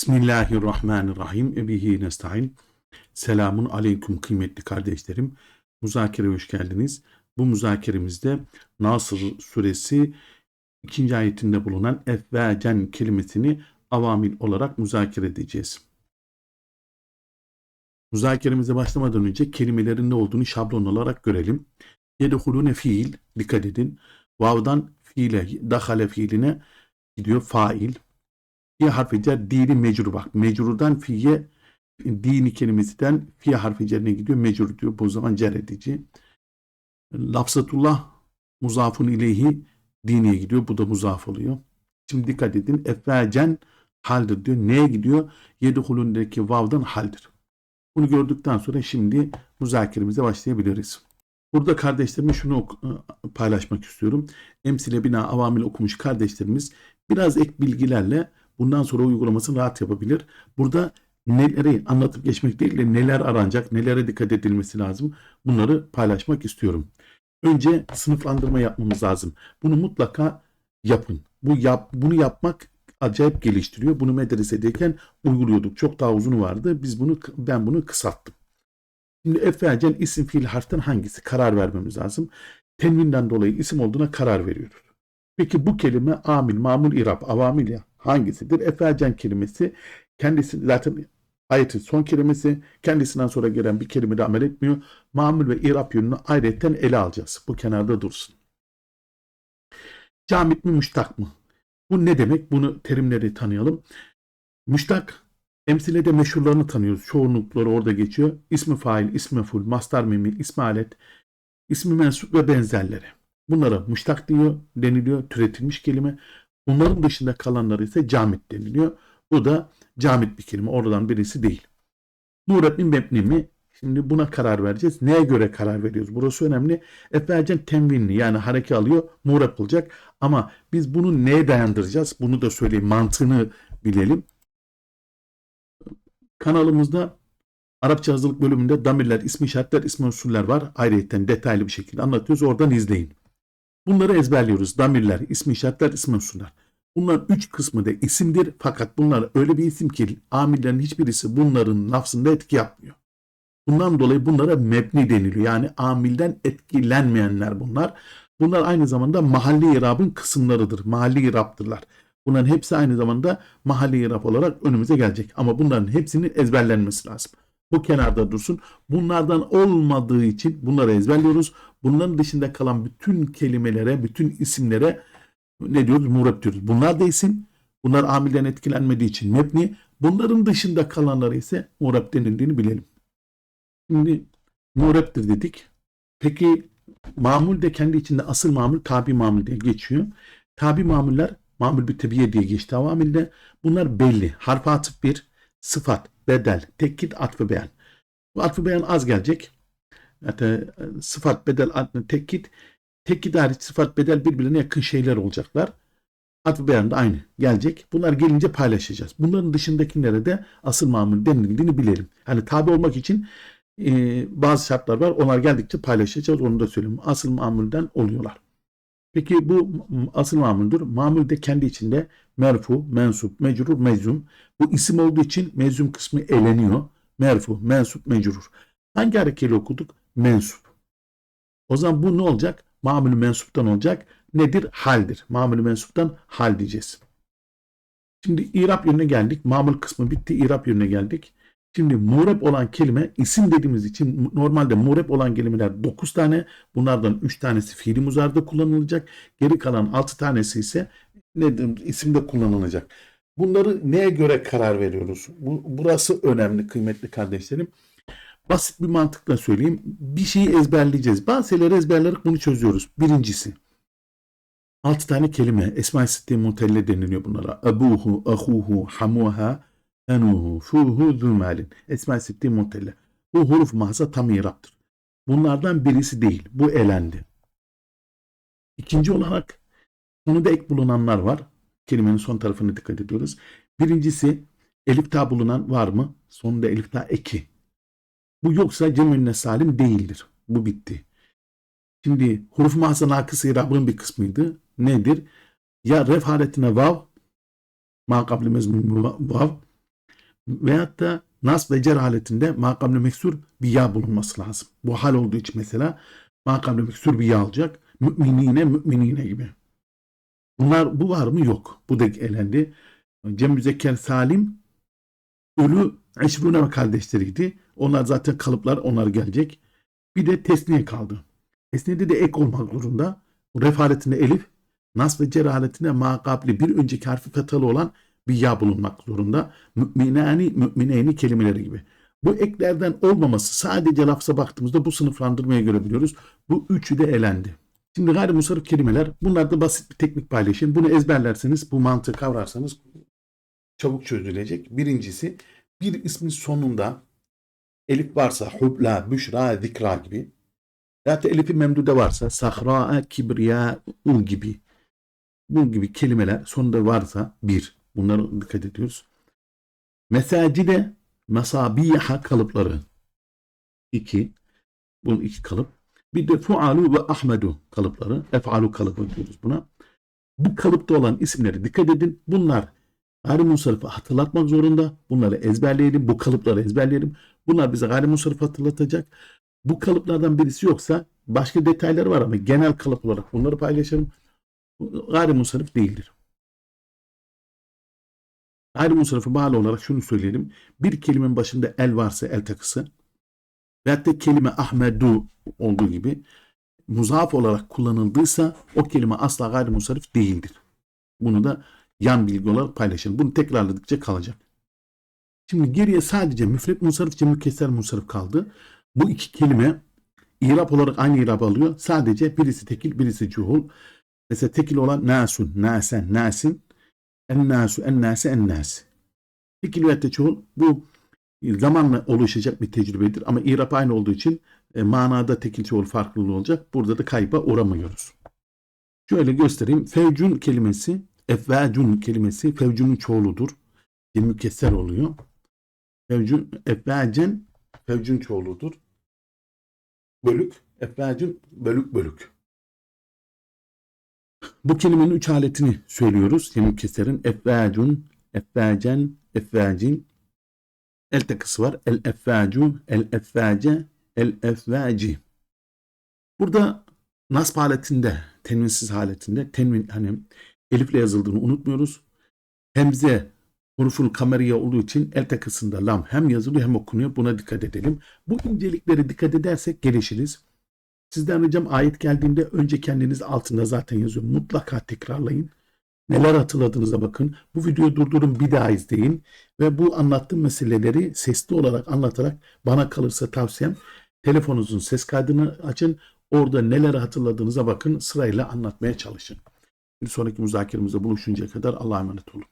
Bismillahirrahmanirrahim. Ebihi nesta'in. Selamun aleyküm kıymetli kardeşlerim. Müzakereye hoş geldiniz. Bu müzakeremizde Nasır suresi ikinci ayetinde bulunan efvacen kelimesini avamil olarak müzakere edeceğiz. Müzakeremize başlamadan önce kelimelerin ne olduğunu şablon olarak görelim. Yedhulune fiil, dikkat edin. Vav'dan fiile, dahale fiiline gidiyor fail. Fi harfi cer, dini mecrur bak. Mecrurdan fiye, dini kelimesinden fiye harfi cerine gidiyor. Mecrur diyor. Bu zaman cer edici. Lafzatullah muzafun ileyhi diniye gidiyor. Bu da muzaf oluyor. Şimdi dikkat edin. Efvacen haldir diyor. Neye gidiyor? Yedhulundaki vav'dan haldir. Bunu gördükten sonra şimdi müzakeremize başlayabiliriz. Burada kardeşlerime şunu ok- paylaşmak istiyorum. Emsile bina avamil okumuş kardeşlerimiz biraz ek bilgilerle bundan sonra uygulamasını rahat yapabilir. Burada neleri anlatıp geçmek değil de neler aranacak, nelere dikkat edilmesi lazım bunları paylaşmak istiyorum. Önce sınıflandırma yapmamız lazım. Bunu mutlaka yapın. Bu yap, bunu yapmak acayip geliştiriyor. Bunu medresedeyken uyguluyorduk. Çok daha uzun vardı. Biz bunu ben bunu kısalttım. Şimdi efacen isim fiil harften hangisi? Karar vermemiz lazım. Tenvinden dolayı isim olduğuna karar veriyoruz. Peki bu kelime amil, mamul, irab, avamil ya hangisidir? Efacen kelimesi kendisi zaten ayetin son kelimesi kendisinden sonra gelen bir kelime de amel etmiyor. Mamul ve irab yönünü ayrıyetten ele alacağız. Bu kenarda dursun. Camit mi müştak mı? Bu ne demek? Bunu terimleri tanıyalım. Müştak Emsilede meşhurlarını tanıyoruz. Çoğunlukları orada geçiyor. İsmi fail, ismi ful, mastar mimi, ismi alet, ismi mensup ve benzerleri. Bunlara müştak diyor, deniliyor, türetilmiş kelime. Bunların dışında kalanları ise camit deniliyor. Bu da camit bir kelime. Oradan birisi değil. Murat bin mebni mi? Şimdi buna karar vereceğiz. Neye göre karar veriyoruz? Burası önemli. Efvelcen temvinli yani hareke alıyor. Murat olacak. Ama biz bunu neye dayandıracağız? Bunu da söyleyeyim. Mantığını bilelim. Kanalımızda Arapça hazırlık bölümünde damirler, ismi işaretler, ismi unsurlar var. Ayrıyeten detaylı bir şekilde anlatıyoruz. Oradan izleyin. Bunları ezberliyoruz. Damirler, ismi işaretler, ismi unsurlar. Bunların üç kısmı da isimdir. Fakat bunlar öyle bir isim ki amillerin hiçbirisi bunların lafzında etki yapmıyor. Bundan dolayı bunlara mebni deniliyor. Yani amilden etkilenmeyenler bunlar. Bunlar aynı zamanda mahalli irabın kısımlarıdır. Mahalli iraptırlar. Bunların hepsi aynı zamanda mahalli irap olarak önümüze gelecek. Ama bunların hepsinin ezberlenmesi lazım. Bu kenarda dursun. Bunlardan olmadığı için bunları ezberliyoruz. Bunların dışında kalan bütün kelimelere, bütün isimlere ne diyoruz? Murab diyoruz. Bunlar da isim. Bunlar amilden etkilenmediği için mebni. Bunların dışında kalanları ise murab denildiğini bilelim. Şimdi murabdir dedik. Peki mamul de kendi içinde asıl mamul tabi mamul diye geçiyor. Tabi mamuller mamul bir tebiye diye geçti avamilde. Bunlar belli. Harf atıf bir, sıfat, bedel, tekkit, atfı beyan. Bu atfı beyan az gelecek. Hatta sıfat, bedel, tekkit. Tekkit hariç sıfat, bedel birbirine yakın şeyler olacaklar. Atfı beyan da aynı gelecek. Bunlar gelince paylaşacağız. Bunların dışındakilere de asıl mamul denildiğini bilelim. Hani tabi olmak için e, bazı şartlar var. Onlar geldikçe paylaşacağız. Onu da söyleyeyim. Asıl mamulden oluyorlar. Peki bu asıl mamuldür. Mamul de kendi içinde merfu, mensup, mecrur, meczum. Bu isim olduğu için meczum kısmı eleniyor. Merfu, mensup, mecrur. Hangi harekeyle okuduk? Mensup. O zaman bu ne olacak? Mamul mensuptan olacak. Nedir? Haldir. Mamul mensuptan hal diyeceğiz. Şimdi irap yönüne geldik. Mamul kısmı bitti. İrap yönüne geldik. Şimdi mureb olan kelime isim dediğimiz için normalde mureb olan kelimeler 9 tane. Bunlardan 3 tanesi fiili muzarda kullanılacak. Geri kalan 6 tanesi ise nedir, isimde kullanılacak. Bunları neye göre karar veriyoruz? Bu, burası önemli kıymetli kardeşlerim. Basit bir mantıkla söyleyeyim. Bir şeyi ezberleyeceğiz. Bazı şeyleri ezberleyerek bunu çözüyoruz. Birincisi 6 tane kelime. Esma-i Sitte Mutelle deniliyor bunlara. Abuhu, ahuhu, hamuha, enuhu, fuhu, zümelin. Esma-i Sitte Mutelle. Bu huruf mahza tam iraptır. Bunlardan birisi değil. Bu elendi. İkinci olarak sonunda ek bulunanlar var. Kelimenin son tarafına dikkat ediyoruz. Birincisi elif ta bulunan var mı? Sonunda elif ta eki. Bu yoksa cemünne salim değildir. Bu bitti. Şimdi huruf mahza nakısı irabının bir kısmıydı. Nedir? Ya ref haletine vav ma kabli vav veyahut da nas ve cer haletinde makamlı meksur bir ya bulunması lazım. Bu hal olduğu için mesela makamlı meksur bir ya alacak. Müminine müminine gibi. Bunlar bu var mı? Yok. Bu da elendi. Cem Müzekker Salim ölü eşrune ve kardeşleriydi. Onlar zaten kalıplar onlar gelecek. Bir de tesniye kaldı. Tesniyede de ek olmak zorunda. Ref haletinde elif, nas ve cer haletinde makabli bir önceki harfi fetalı olan bir ya bulunmak zorunda. Müminani, mümineyni kelimeleri gibi. Bu eklerden olmaması sadece lafza baktığımızda bu sınıflandırmaya göre biliyoruz. Bu üçü de elendi. Şimdi gayrimusarif kelimeler bunlar da basit bir teknik paylaşım. Bunu ezberlerseniz bu mantığı kavrarsanız çabuk çözülecek. Birincisi bir ismin sonunda elif varsa hubla, büşra, zikra gibi ya da elifi memdude varsa sahra, kibriya, ul gibi bu gibi kelimeler sonunda varsa bir. Bunlara dikkat ediyoruz. Mesacide mesabiha kalıpları iki. Bunun iki kalıp. Bir de fualu ve ahmedu kalıpları. Efalu kalıbı diyoruz buna. Bu kalıpta olan isimleri dikkat edin. Bunlar gayrimunsarifı hatırlatmak zorunda. Bunları ezberleyelim. Bu kalıpları ezberleyelim. Bunlar bize gayrimunsarif hatırlatacak. Bu kalıplardan birisi yoksa başka detayları var ama genel kalıp olarak bunları paylaşalım. Bu Gayrimunsarif değildir. Gayrimunsarifı bağlı olarak şunu söyleyelim. Bir kelimenin başında el varsa el takısı veyahut da kelime Ahmedu olduğu gibi muzaf olarak kullanıldıysa o kelime asla gayrimunsarif değildir. Bunu da yan bilgi olarak paylaşalım. Bunu tekrarladıkça kalacak. Şimdi geriye sadece müfret munsarif ve mükesser munsarif kaldı. Bu iki kelime İrab olarak aynı irab alıyor. Sadece birisi tekil, birisi cuhul. Mesela tekil olan nasun, nasen, nasin, en nasu, en nase, en nasi. Tekil ve teçhul bu zamanla oluşacak bir tecrübedir ama irab aynı olduğu için e, manada tekil çoğul farklılığı olacak. Burada da kayba uğramıyoruz. Şöyle göstereyim. Fevcun kelimesi, efvacun kelimesi fevcunun çoğuludur. Bir mükesser oluyor. Fevcun, efvacen fevcun çoğuludur. Bölük, efvacun bölük bölük. Bu kelimenin üç aletini söylüyoruz. Yemin keserin efvacun, efvacen, efvacin. El takısı var. El efvacu, el efvace, el efvaci. Burada nasb haletinde, tenvinsiz haletinde, tenvin hani elifle yazıldığını unutmuyoruz. Hemze huruful kameriye olduğu için el takısında lam hem yazılıyor hem okunuyor. Buna dikkat edelim. Bu inceliklere dikkat edersek gelişiriz. Sizden ricam ayet geldiğinde önce kendiniz altında zaten yazıyor. Mutlaka tekrarlayın. Neler hatırladığınıza bakın. Bu videoyu durdurun bir daha izleyin. Ve bu anlattığım meseleleri sesli olarak anlatarak bana kalırsa tavsiyem telefonunuzun ses kaydını açın. Orada neler hatırladığınıza bakın. Sırayla anlatmaya çalışın. Bir sonraki müzakeremizde buluşuncaya kadar Allah'a emanet olun.